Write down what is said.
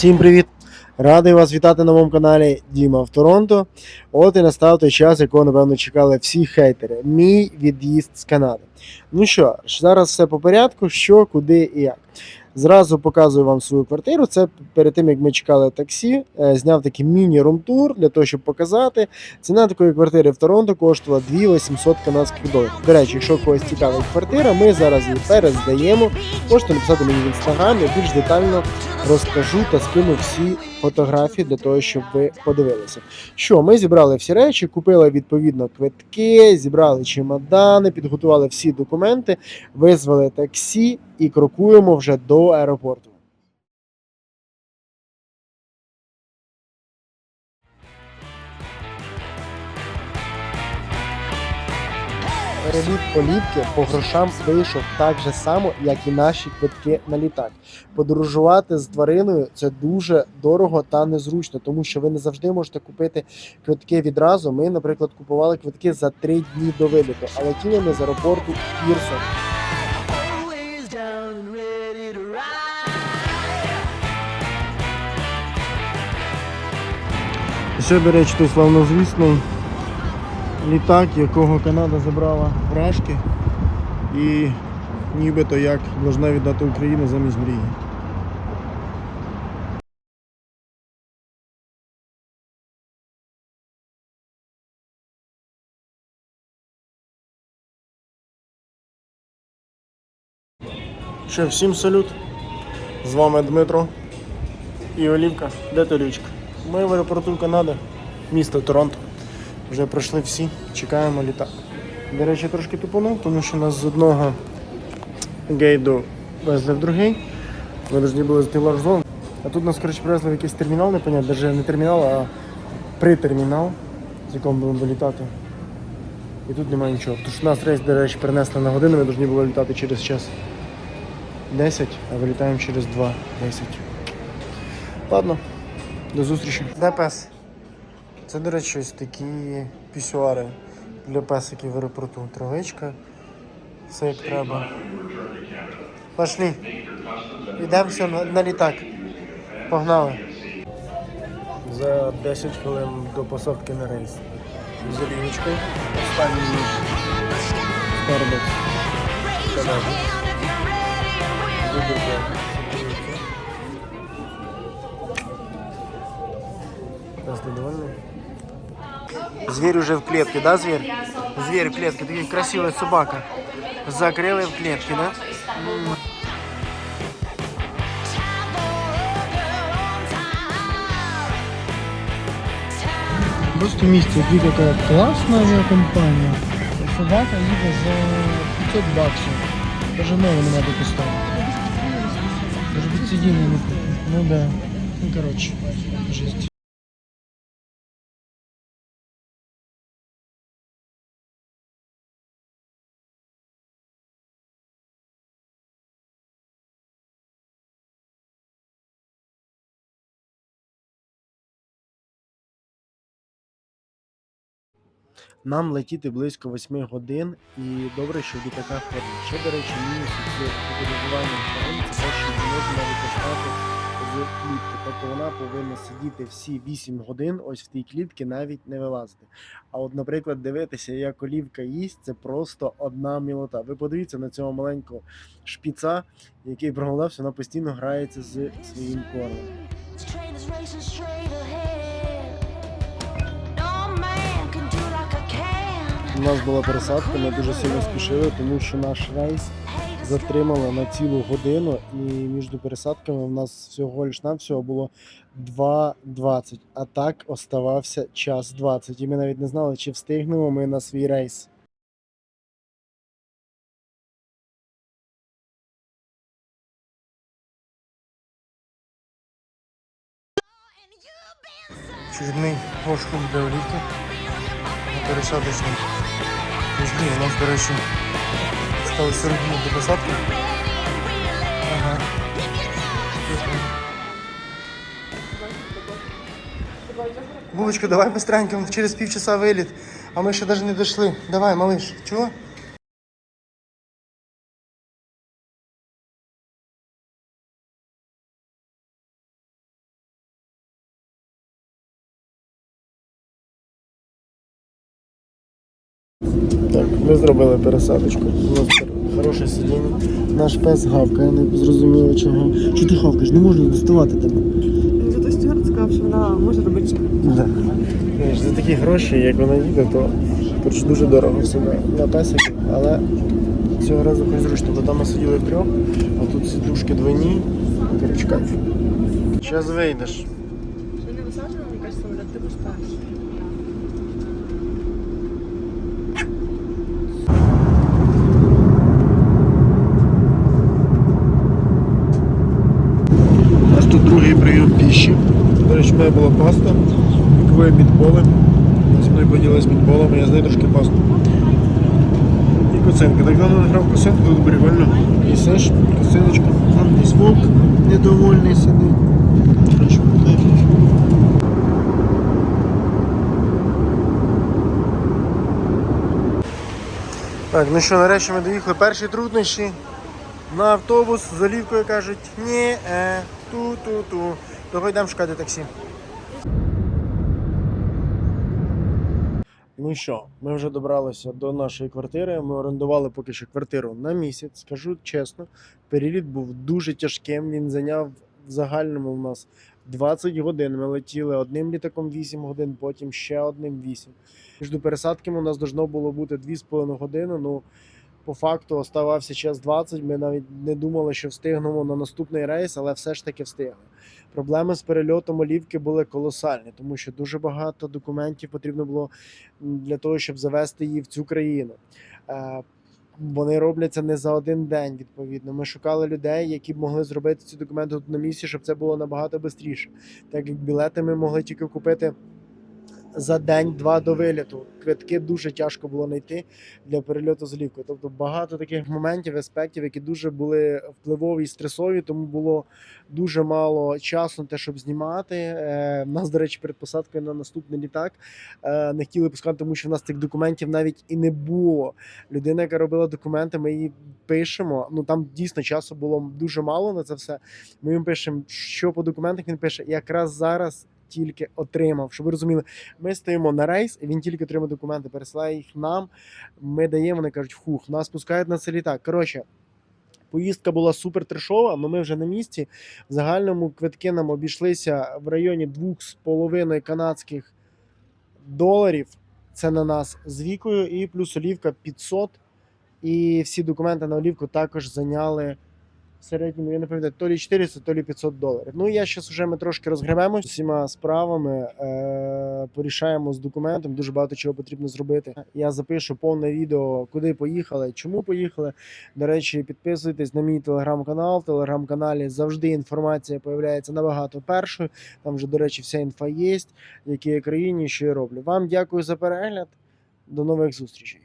Всім привіт! Радий вас вітати на моєму каналі Діма в Торонто. От і настав той час, якого, напевно, чекали всі хейтери. Мій від'їзд з Канади. Ну що, зараз все по порядку, що, куди і як. Зразу показую вам свою квартиру. Це перед тим, як ми чекали таксі, е, зняв такий міні-румтур для того, щоб показати. Ціна такої квартири в Торонто коштувала 2800 канадських доларів. До речі, якщо когось цікавить квартира, ми зараз її перездаємо. Можете написати мені в інстаграмі, більш детально розкажу та скину всі фотографії для того, щоб ви подивилися. Що ми зібрали всі речі, купили відповідно квитки, зібрали чемодани, підготували всі документи, визвали таксі і крокуємо вже до аеропорту. Переліт поліпки по грошам вийшов так же само, як і наші квитки на літак. Подорожувати з твариною це дуже дорого та незручно, тому що ви не завжди можете купити квитки відразу. Ми, наприклад, купували квитки за три дні до виліту, а летіли ми з аеропорту Пірсон. Ще, до речі, той славнозвісний літак, якого Канада забрала вражки, і нібито як должна віддати Україну замість мрії. Що, всім салют. З вами Дмитро і Олівка. Де Толючка? Ми в аеропорту Канади, місто Торонто. Вже пройшли всі, чекаємо літак. До речі, трошки тупанув, тому що нас з одного гейду везли в другий. Ми повинні були зайти в ларж-зону. А тут нас, коротше, привезли в якийсь термінал, непонятно, навіть не термінал, а притермінал, з якому будемо вилітати. І тут немає нічого. Тому що нас рейс, до речі, перенесли на годину, ми повинні були літати через час 10, а вилітаємо через 2.10. Ладно, до зустрічі. Де пес? Це, до речі, ось такі пісюари для песиків в аеропорту. Травичка. Все як треба. Пошли. Йдемо все на, на літак. Погнали. За 10 хвилин до посадки на рейс. З олівочкою. Останній. Starbucks. Канада. Вибір Раз ты довольный? Зверь уже в клетке, да, зверь? Зверь в клетке, такая красивая собака. Закрыли в клетке, да? Просто місце, які така класна авіакомпанія. Собака їде за 500 баксів. Даже нову не треба поставити. Даже під сидіння не купить. Ну да. Ну коротше, жесть. Нам летіти близько 8 годин, і добре, що в літаках води. Ще, до речі, мінус з подорожуванням тварин це те, що не можна використати з клітки. Тобто вона повинна сидіти всі 8 годин, ось в тій клітці навіть не вилазити. А от, наприклад, дивитися, як олівка їсть, це просто одна мілота. Ви подивіться на цього маленького шпіца, який проголодався, вона постійно грається з своїм кормом. У нас була пересадка, ми дуже сильно спішили, тому що наш рейс затримали на цілу годину, і між пересадками в нас всього лиш навсього було 2.20, а так оставався час 20. І ми навіть не знали, чи встигнемо ми на свій рейс. Очередний пошук для олівки на пересадочному. Жди, у нас, до речі, стало 40 днів до посадки. Ага. Булочка, давай быстренько, через півчаса виліт. А ми ще навіть не дійшли. Давай, малиш. Чого? Ми зробили пересадочку. У нас хороше сидіння. Наш пес гавкає, не зрозуміло чого. Чи ти хавкаєш? Не можна доставати тебе. Зато стюард сказав, що вона може робити. Да. За такі гроші, як вона їде, то коротше, дуже дорого все на, песики, але цього разу хоч зручно, бо там ми сиділи втрьох, а тут сидушки двойні. Коротше, кайф. Зараз вийдеш. Що не висаджено, мені самоліт ти будеш перший. У нас тут другий прийом піші. До речі, в мене була паста, вікової мідболи. Зі мною поділились мідболами, я знаю трошки пасту. І коцинка. Так давно не грав коцинку, тут прикольно. Їсиш, коциночка, там десь вовк недовольний сидить. Так, ну що, нарешті ми доїхали. Перші труднощі на автобус з олівкою кажуть ні, е, ту-ту-ту. Того йдемо шукати таксі. Ну що, ми вже добралися до нашої квартири. Ми орендували поки що квартиру на місяць. Скажу чесно, переліт був дуже тяжким. Він зайняв в загальному у нас 20 годин. Ми летіли одним літаком 8 годин, потім ще одним 8. Між пересадками у нас должно було бути 2,5 години. Ну, по факту оставався час 20. Ми навіть не думали, що встигнемо на наступний рейс, але все ж таки встигли. Проблеми з перельотом олівки були колосальні, тому що дуже багато документів потрібно було для того, щоб завести її в цю країну. Е, Вони робляться не за один день. Відповідно, ми шукали людей, які б могли зробити ці документи тут на місці, щоб це було набагато швидше. Так як білети ми могли тільки купити за день-два до виліту. Квитки дуже тяжко було знайти для перельоту з олівкою. Тобто багато таких моментів, аспектів, які дуже були впливові і стресові, тому було дуже мало часу на те, щоб знімати. Е, нас, до речі, перед посадкою на наступний літак е, не хотіли пускати, тому що в нас цих документів навіть і не було. Людина, яка робила документи, ми її пишемо. Ну там дійсно часу було дуже мало на це все. Ми їм пишемо, що по документах він пише, якраз зараз. Тільки отримав, щоб ви розуміли, ми стоїмо на рейс, він тільки отримав документи, пересилає їх нам. Ми даємо, вони кажуть, фух, нас пускають на це літак. Коротше, поїздка була супер трешова, але ми вже на місці. В загальному квитки нам обійшлися в районі 2,5 канадських доларів. Це на нас з вікою, і плюс олівка 500. І всі документи на олівку також зайняли середньому, я не пам'ятаю, то лі 400, то лі 500 доларів. Ну, я зараз вже ми трошки розгребемо всіма справами, е- порішаємо з документом, дуже багато чого потрібно зробити. Я запишу повне відео, куди поїхали, чому поїхали. До речі, підписуйтесь на мій телеграм-канал. В телеграм-каналі завжди інформація появляється набагато першою. Там вже, до речі, вся інфа є, в якій я країні, що я роблю. Вам дякую за перегляд. До нових зустрічей.